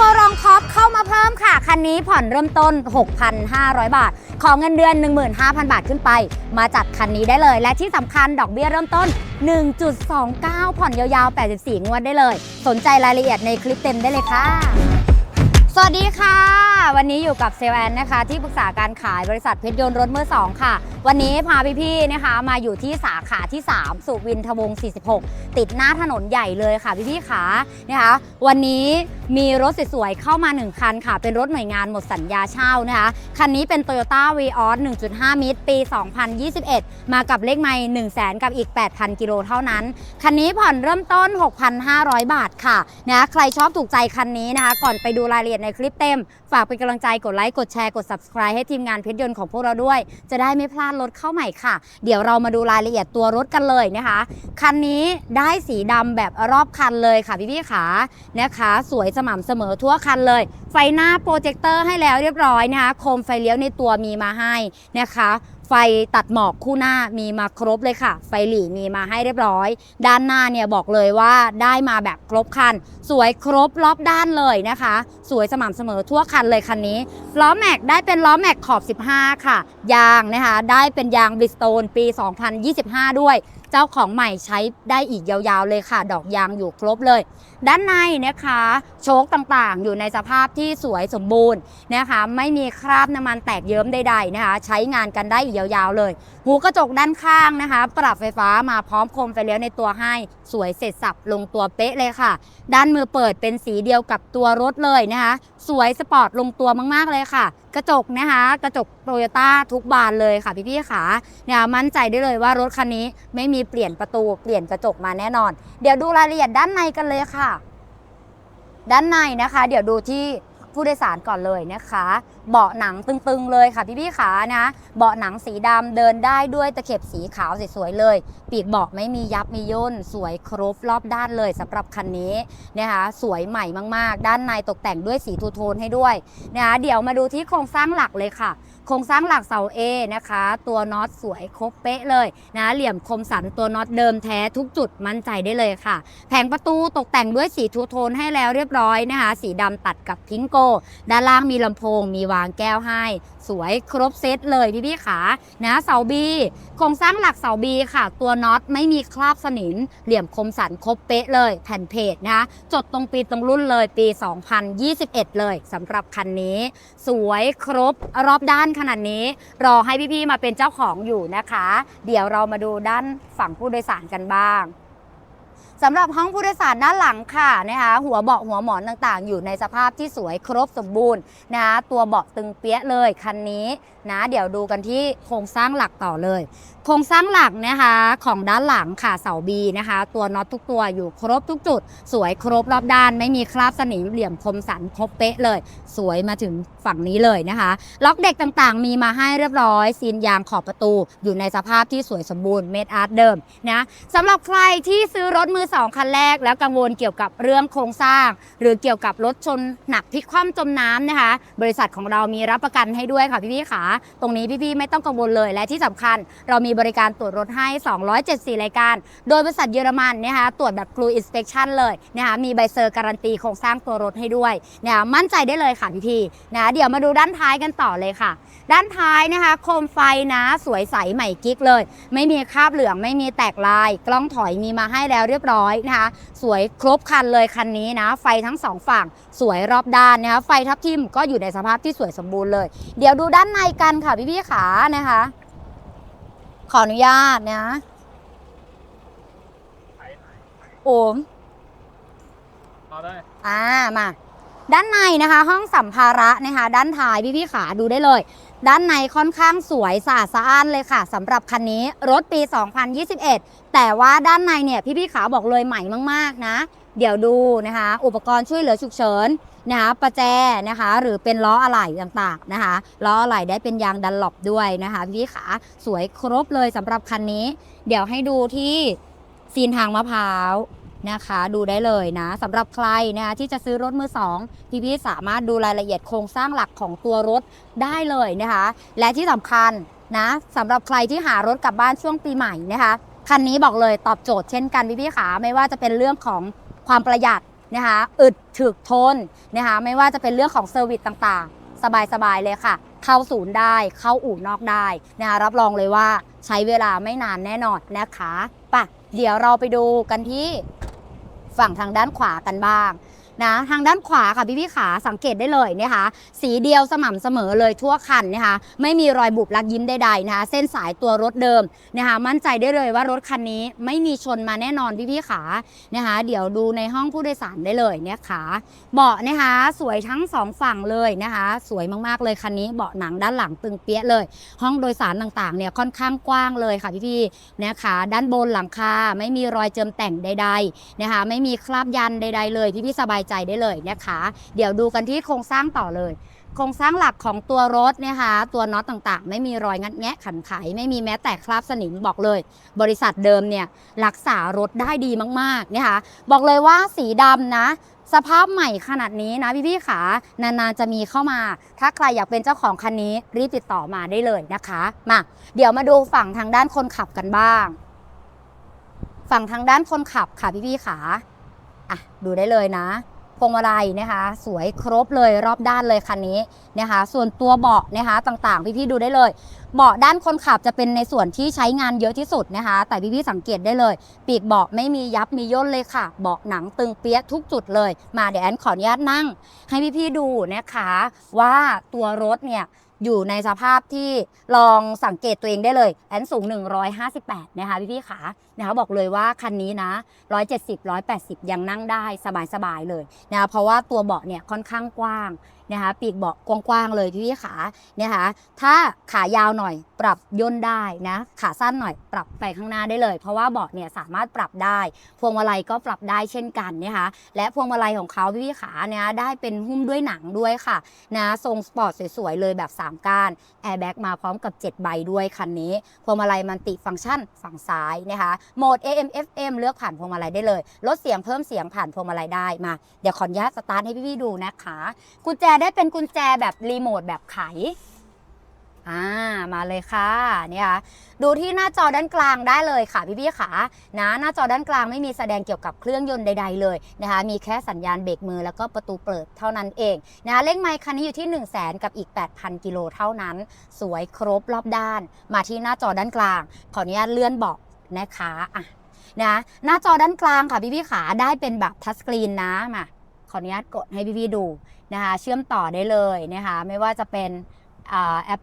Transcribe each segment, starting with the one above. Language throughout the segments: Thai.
ตัวรองท็อปเข้ามาเพิ่มค่ะ คันนี้ผ่อนเริ่มต้น 6,500 บาท ของเงินเดือน 15,000 บาทขึ้นไป มาจัดคันนี้ได้เลย และที่สำคัญดอกเบี้ยเริ่มต้น 1.29 ผ่อนยาวๆ 84 งวดได้เลย สนใจรายละเอียดในคลิปเต็มได้เลยค่ะ สวัสดีค่ะ วันนี้อยู่กับเซลแอนนะคะ ที่ปรึกษาการขายบริษัทเพชรยนต์รถมือ2ค่ะ วันนี้พาพี่ๆนะคะ มาอยู่ที่สาขาที่ 3 สุวินทวงศ์46 ติดหน้าถนนใหญ่เลยค่ะพี่ๆขานะคะ วันนี้มีรถสวยๆเข้ามา 1 คันค่ะ เป็นรถหน่วยงานหมดสัญญาเช่านะคะ คันนี้เป็น Toyota v ีออส1.5 มิตรปี 2021 มากับเลขไมล์1 0 0 0 0แกับอีก 8,000 กิโลเท่านั้น คันนี้ผ่อนเริ่มต้น 6,500 บาทค่ะนะใครชอบถูกใจคันนี้นะคะ ก่อนไปดูรายละเอียดในคลิปเต็ม ฝากเป็นกำลังใจกดไลค์กดแชร์กด subscribe ให้ทีมงานเพชรยนต์ของพวกเราด้วย จะได้ไม่พลาดรถเข้าใหม่ค่ะ เดี๋ยวเรามาดูรายละเอียดตัวรถกันเลยนะคะ คันนี้ได้สีดำแบบรอบคันเลยค่ะพี่ๆขานะคะ สวยสม่ำเสมอทั่วคันเลย ไฟหน้าโปรเจคเตอร์ให้แล้วเรียบร้อยนะคะโคมไฟเลี้ยวในตัวมีมาให้นะคะ ไฟตัดหมอกคู่หน้ามีมาครบเลยค่ะ ไฟหลีมีมาให้เรียบร้อย ด้านหน้าเนี่ยบอกเลยว่าได้มาแบบครบคัน สวยครบรอบด้านเลยนะคะ สวยสม่ำเสมอทั่วคันเลยคันนี้ล้อแม็กได้เป็นล้อแม็กขอบ 15 ค่ะ ยางนะคะ ได้เป็นยางบริสโตนปี 2025 ด้วย เจ้าของใหม่ใช้ได้อีกยาวๆเลยค่ะ ดอกยางอยู่ครบเลย ด้านในนะคะโชคต่างๆ อยู่ในสภาพที่สวยสมบูรณ์นะคะ ไม่มีคราบน้ำมันแตกเยิ้มใดๆนะคะ ใช้งานกันได้อีกยาวๆเลย หูกระจกด้านข้างนะคะ ปรับไฟฟ้ามาพร้อมโคมไฟเลี้ยวในตัวให้สวยเสร็จสับลงตัวเป๊ะเลยค่ะ ด้านมือเปิดเป็นสีเดียวกับตัวรถเลยนะคะสวยสปอร์ตลงตัวมาก ๆ เลยค่ะ กระจกนะคะ กระจกโตโยต้าทุกบานเลยค่ะพี่ๆขาเนี่ยมั่นใจได้เลยว่ารถคันนี้ไม่มีเปลี่ยนประตูเปลี่ยนกระจกมาแน่นอน เดี๋ยวดูรายละเอียดด้านในกันเลยค่ะ ด้านในนะคะ เดี๋ยวดูที่ ผู้โดยสารก่อนเลยนะคะ เบาะหนังตึงๆเลยค่ะพี่ๆขานะ เบาะหนังสีดำเดินได้ด้วยตะเข็บสีขาวสวยๆเลย ปีกเบาะไม่มียับมีย่น สวยครบรอบด้านเลยสำหรับคันนี้นะคะสวยใหม่มากๆ ด้านในตกแต่งด้วยสีทูโทนให้ด้วยนะคะเดี๋ยวมาดูที่โครงสร้างหลักเลยค่ะ โครงสร้างหลักเสา A นะคะ ตัวน็อตสวยครบเป๊ะเลยนะเหลี่ยมคมสันตัวน็อตเดิมแท้ทุกจุดมั่นใจได้เลยค่ะ แผงประตูตกแต่งด้วยสีทูโทนให้แล้วเรียบร้อยนะคะสีดำตัดกับพิงโกด้านล่างมีลำโพง มีวางแก้วให้ สวยครบเซตเลยพี่พี่ขานะเสาบีโครงสร้างหลักเสาบีค่ะ ตัวน็อตไม่มีคราบสนิม เหลี่ยมคมสันครบเป๊ะเลย แผ่นเพจนะคะจดตรงปีตรงรุ่นเลยปี 2021 เลยสำหรับคันนี้ สวยครบรอบด้านขนาดนี้ รอให้พี่ๆมาเป็นเจ้าของอยู่นะคะ เดี๋ยวเรามาดูด้านฝั่งผู้โดยสารกันบ้าง สำหรับห้องผู้โดยสารด้านหลังค่ะนะคะหัวเบาะหัวหมอนต่างๆ อยู่ในสภาพที่สวยครบสมบูรณ์นะคะตัวเบาะตึงเปี้ยเลยคันนี้นะเดี๋ยวดูกันที่โครงสร้างหลักต่อเลย โครงสร้างหลักนะคะของด้านหลังค่ะเสาบีนะคะ ตัวน็อตทุกตัวอยู่ครบทุกจุด สวยครบรอบด้าน ไม่มีคราบสนิมเหลี่ยมคมสันครบเป๊ะเลย สวยมาถึงฝั่งนี้เลยนะคะ ล็อกเด็กต่างๆ มีมาให้เรียบร้อยซีนยางขอบประตู อยู่ในสภาพที่สวยสมบูรณ์เมดอาร์ตเดิมนะสำหรับใครที่ซื้อรถมือองคันแรก แล้วกังวลเกี่ยวกับเรื่องโครงสร้าง หรือเกี่ยวกับรถชนหนักพลิกคว่ำจมน้ำนะคะ บริษัทของเรามีรับประกันให้ด้วยค่ะพี่ๆขาตรงนี้พี่ๆไม่ต้องกังวลเลยและที่สำคัญ เรามีบริการตรวจรถให้ 274 รายการ โดยบริษัทเยอรมันนะคะตรวจแบบ Crew Inspection เลยนะคะมีใบเซอร์การันตีโครงสร้างตัวรถให้ด้วยนะคะมั่นใจได้เลยค่ะพี่ๆนะเดี๋ยวมาดูด้านท้ายกันต่อเลยค่ะ ด้านท้ายนะคะ โคมไฟนะสวยใสใหม่กิ๊กเลย ไม่มีคราบเหลืองไม่มีแตกลาย กล้องถอยมีมาให้แล้วเรียบร้อยนะคะ สวยครบคันเลยคันนี้นะ ไฟทั้งสองฝั่งสวยรอบด้านนะคะ ไฟทับทิมก็อยู่ในสภาพที่สวยสมบูรณ์เลย เดี๋ยวดูด้านในกันค่ะพี่ๆขานะคะ ขออนุญาตนะโอมเอาได้อ่ามาด้านในนะคะ ห้องสัมภาระนะคะ ด้านท้ายพี่พี่ๆขาดูได้เลย ด้านในค่อนข้างสวยสะอาดสะอ้านเลยค่ะสำหรับคันนี้รถปี 2021 แต่ว่าด้านในเนี่ยพี่พี่ๆขาบอกเลยใหม่มากๆนะ เดี๋ยวดูนะคะ อุปกรณ์ช่วยเหลือฉุกเฉินนะคะประแจนะคะ หรือเป็นล้ออะไหล่ต่างๆนะคะล้ออะไหล่ได้เป็นยางดันหลบด้วยนะคะพี่ขาสวยครบเลยสำหรับคันนี้ เดี๋ยวให้ดูที่ซีนทางมะพร้าว นะคะ ดูได้เลยนะสำหรับใครนะคะที่จะซื้อรถมือสองพี่ๆสามารถดูรายละเอียดโครงสร้างหลักของตัวรถได้เลยนะคะ และที่สำคัญนะสำหรับใครที่หารถกลับบ้านช่วงปีใหม่นะคะคันนี้บอกเลยตอบโจทย์เช่นกันพี่ๆขาไม่ว่าจะเป็นเรื่องของความประหยัดนะคะอึดถึกทนนะคะไม่ว่าจะเป็นเรื่องของเซอร์วิสต่างๆ สบายๆเลยค่ะ เข้าศูนย์ได้เข้าอู่นอกได้นะคะรับรองเลยว่าใช้เวลาไม่นานแน่นอนนะคะป่ะเดี๋ยวเราไปดูกันที่ ฝั่งทางด้านขวากันบ้าง นะทางด้านขวาค่ะพี่พี่ขาสังเกตได้เลยนะคะ สีเดียวสม่ำเสมอเลยทั่วคันนะคะ ไม่มีรอยบุบลักยิ้มใดๆนะคะ เส้นสายตัวรถเดิมนะคะ มั่นใจได้เลยว่ารถคันนี้ไม่มีชนมาแน่นอนพี่พี่ขานะคะ เดี๋ยวดูในห้องผู้โดยสารได้เลยนะคะเบาะนะคะ สวยทั้งสองฝั่งเลยนะคะ สวยมากๆเลยคันนี้เบาะหนังด้านหลังตึงเปี้ยเลย ห้องโดยสารต่างๆเนี่ยค่อนข้างกว้างเลยค่ะพี่ๆนะคะ ด้านบนหลังคาไม่มีรอยเจิมแต่งใด ๆนะคะ ไม่มีคราบยันใด ๆ เลยพี่ๆสบายใจได้เลยนะคะ เดี๋ยวดูกันที่โครงสร้างต่อเลย โครงสร้างหลักของตัวรถนะคะตัวน็อตต่างๆ ไม่มีรอยงัดแงะขันไข ไม่มีแม้แต่คราบสนิมบอกเลย บริษัทเดิมเนี่ยรักษารถได้ดีมากๆนะคะบอกเลยว่าสีดำนะสภาพใหม่ขนาดนี้นะพี่ๆขานานๆจะมีเข้ามา ถ้าใครอยากเป็นเจ้าของคันนี้รีบติดต่อมาได้เลยนะคะมาเดี๋ยวมาดูฝั่งทางด้านคนขับกันบ้าง ฝั่งทางด้านคนขับค่ะพี่ๆขาอะดูได้เลยนะ พวงมาลัยนะคะ สวยครบเลยรอบด้านเลยคันนี้นะคะ ส่วนตัวเบาะนะคะต่างๆ พี่ๆดูได้เลย เบาะด้านคนขับจะเป็นในส่วนที่ใช้งานเยอะที่สุดนะคะ แต่พี่ๆสังเกตได้เลย ปีกเบาะไม่มียับมีย่นเลยค่ะ เบาะหนังตึงเปียะทุกจุดเลย มาเดี๋ยวแอนขออนุญาตนั่ง ให้พี่ๆดูนะคะ ว่าตัวรถเนี่ยอยู่ในสภาพที่ลองสังเกตตัวเองได้เลย แอนสูง 158 นะคะพี่ๆขา นะคะบอกเลยว่าคันนี้นะ 170 180 ยังนั่งได้สบายๆเลยนะคะเพราะว่าตัวเบาะเนี่ยค่อนข้างกว้างนะคะปีกเบาะกว้างๆเลยพี่ขานะคะถ้าขายาวหน่อยปรับย่นได้นะขาสั้นหน่อยปรับไปข้างหน้าได้เลย เพราะว่าเบาะเนี่ยสามารถปรับได้ พวงมาลัยก็ปรับได้เช่นกันนะคะและพวงมาลัยของเขาพี่ขาเนี่ยได้เป็นหุ้มด้วยหนังด้วยค่ะนะทรงสปอร์ตสวยๆเลยแบบ 3 ก้านแอร์แบ็กมาพร้อมกับ 7 ใบด้วยคันนี้ พวงมาลัยมันติฟังก์ชันฝั่งซ้ายนะคะโหมด AM FM เลือกผ่านพวงมาลัยได้เลย ลดเสียงเพิ่มเสียงผ่านพวงมาลัยได้มา เดี๋ยวขออนุญาตสตาร์ทให้พี่ๆดูนะคะ กุญแจได้เป็นกุญแจแบบรีโมทแบบไขอ่ามาเลยค่ะเนี่ยค่ะดูที่หน้าจอด้านกลางได้เลยค่ะพี่พี่ขานะหน้าจอด้านกลางไม่มีแสดงเกี่ยวกับเครื่องยนต์ใด ๆ เลยนะคะมีแค่สัญญาณเบรกมือแล้วก็ประตูเปิดเท่านั้นเองนะะเลขไมค์คันนี้อยู่ที่ 1 0 0 0 0แกับอีก 8,000 กิโลเท่านั้น สวยครบรอบด้าน มาที่หน้าจอด้านกลางขออนุญาตเลื่อนเบาะ นะคะอะนะหน้าจอด้านกลางค่ะพี่พี่ๆขาได้เป็นแบบทัชสกรีนนะมาขออนุญาตกดให้พี่ๆดูนะคะเชื่อมต่อได้เลยนะคะไม่ว่าจะเป็นอแอป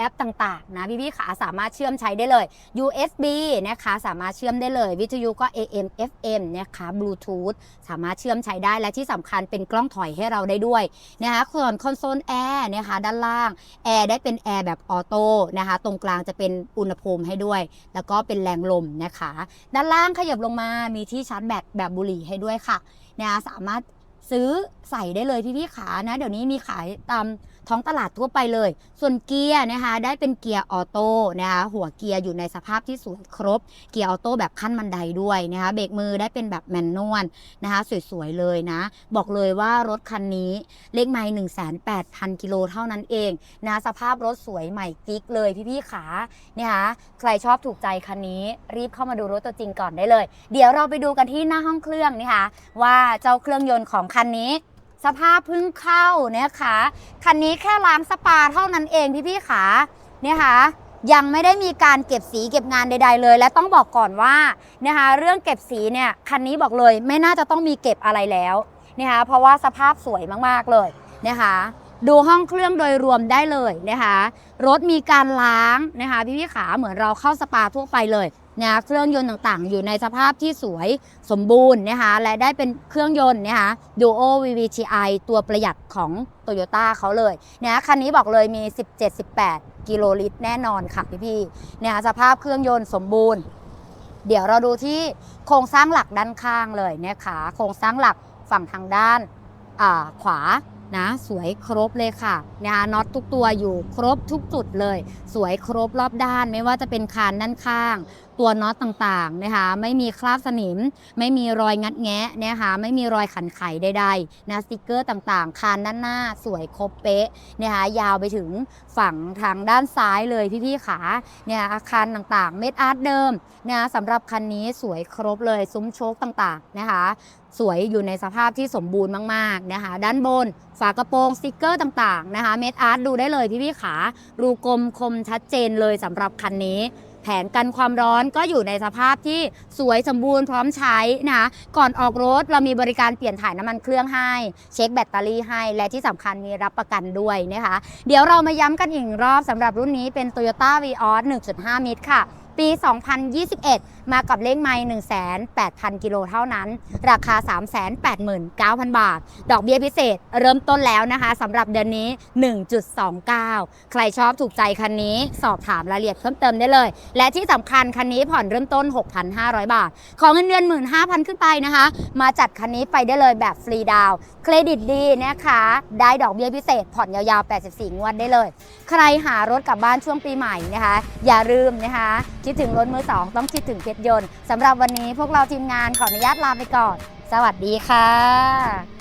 แอปต่างๆนะพี่ๆขาสามารถเชื่อมใช้ได้เลย USB นะคะสามารถเชื่อมได้เลย วิทยุก็ AM FM นะคะบลูทูธสามารถเชื่อมใช้ได้และที่สำคัญเป็นกล้องถอยให้เราได้ด้วยนะคะส่วนคอนโซลแอร์นะคะด้านล่างแอร์ได้เป็นแอร์แบบออโต้นะคะตรงกลางจะเป็นอุณหภูมิให้ด้วย แล้วก็เป็นแรงลมนะคะ ด้านล่างขยับลงมามีที่ชาร์จแบตแบบบุหรี่ให้ด้วยค่ะนะคะสามารถซื้อใส่ได้เลยพี่ๆขานะ เดี๋ยวนี้มีขายตาม ท้องตลาดทั่วไปเลย ส่วนเกียร์นะคะได้เป็นเกียร์ออโต้นะคะหัวเกียร์อยู่ในสภาพที่สวยครบ เกียร์ออโต้แบบขั้นบันไดด้วยนะคะเบรกมือได้เป็นแบบแมนนวลนะคะสวยๆเลยนะ บอกเลยว่ารถคันนี้เลขไม่หนึ่งแสนแปดพันกิโลเท่านั้นเองนะสภาพรถสวยใหม่กิ๊กเลยพี่ๆขาเนี่ยคะใครชอบถูกใจคันนี้รีบเข้ามาดูรถตัวจริงก่อนได้เลย เดี๋ยวเราไปดูกันที่หน้าห้องเครื่องนะคะว่าเจ้าเครื่องยนต์ของคันนี้ สภาพเพิ่งเข้านะคะคันนี้แค่ล้างสปาเท่านั้นเองพี่ๆขาเนี่ยค่ะยังไม่ได้มีการเก็บสีเก็บงานใด ๆ เลย และต้องบอกก่อนว่านะคะเรื่องเก็บสีเนี่ยคันนี้บอกเลยไม่น่าจะต้องมีเก็บอะไรแล้วนะคะเพราะว่าสภาพสวยมากๆเลยนะคะดูห้องเครื่องโดยรวมได้เลยนะคะรถมีการล้างนะคะพี่ๆขาเหมือนเราเข้าสปาทั่วไปเลย นะเครื่องยนต์ต่างๆ อยู่ในสภาพที่สวยสมบูรณ์นะคะและได้เป็นเครื่องยนต์นะคะ Duo VVTi ตัวประหยัดของ Toyota เขาเลยนะคันนี้บอกเลยมี 17-18 กิโลลิตรแน่นอนค่ะพี่ๆนะสภาพเครื่องยนต์สมบูรณ์ เดี๋ยวเราดูที่โครงสร้างหลักด้านข้างเลยนะคะโครงสร้างหลักฝั่งทางด้านาขวานะสวยครบเลยค่ะนะคะน็อตทุกตัวอยู่ครบทุกจุดเลย สวยครบรอบด้านไม่ว่าจะเป็นคานด้านข้าง ตัวน็อตต่างๆนะคะไม่มีคราบสนิม ไม่มีรอยงัดแงะนะคะไม่มีรอยขันไขใดๆนะสติกเกอร์ต่างๆ คานด้านหน้าสวยครบเป๊ะนะคะยาวไปถึงฝั่งทางด้านซ้ายเลยพี่ๆขาเนี่ยอาคารต่างๆ เม็ดอาร์ตเดิมนะคะสำหรับคันนี้สวยครบเลยซุ้มโชคต่างๆนะคะสวยอยู่ในสภาพที่สมบูรณ์มากๆนะคะด้านบน ฝากระโปรงสติกเกอร์ต่างๆนะคะเมดอาร์ตดูได้เลยพี่ๆขารูกลมคมชัดเจนเลยสำหรับคันนี้ แผงกันความร้อนก็อยู่ในสภาพที่สวยสมบูรณ์พร้อมใช้นะคะก่อนออกรถเรามีบริการเปลี่ยนถ่ายน้ำมันเครื่องให้ เช็คแบตเตอรี่ให้ และที่สำคัญมีรับประกันด้วยนะคะ เดี๋ยวเรามาย้ำกันอีกรอบสำหรับรุ่นนี้เป็น Toyota Vios 1.5 มิตรค่ะ ปี 2021 มากับเลขไมล์108,000กิโลเท่านั้น ราคา389,000บาท ดอกเบี้ยพิเศษเริ่มต้นแล้วนะคะสำหรับเดือนนี้ 1.29 ใครชอบถูกใจคันนี้ สอบถามรายละเอียดเพิ่มเติมได้เลย และที่สำคัญคันนี้ผ่อนเริ่มต้น 6,500 บาท ของเงินเดือน 15,000 ขึ้นไปนะคะ มาจัดคันนี้ไปได้เลยแบบฟรีดาวเครดิตดีนะคะ ได้ดอกเบี้ยพิเศษ ผ่อนยาวๆ 84 งวดได้เลย ใครหารถกลับบ้านช่วงปีใหม่นะคะ อย่าลืมนะคะ คิดถึงรถมือสองต้องคิดถึงเพชรยนต์สำหรับวันนี้พวกเราทีมงานขออนุญาตลาไปก่อน สวัสดีค่ะ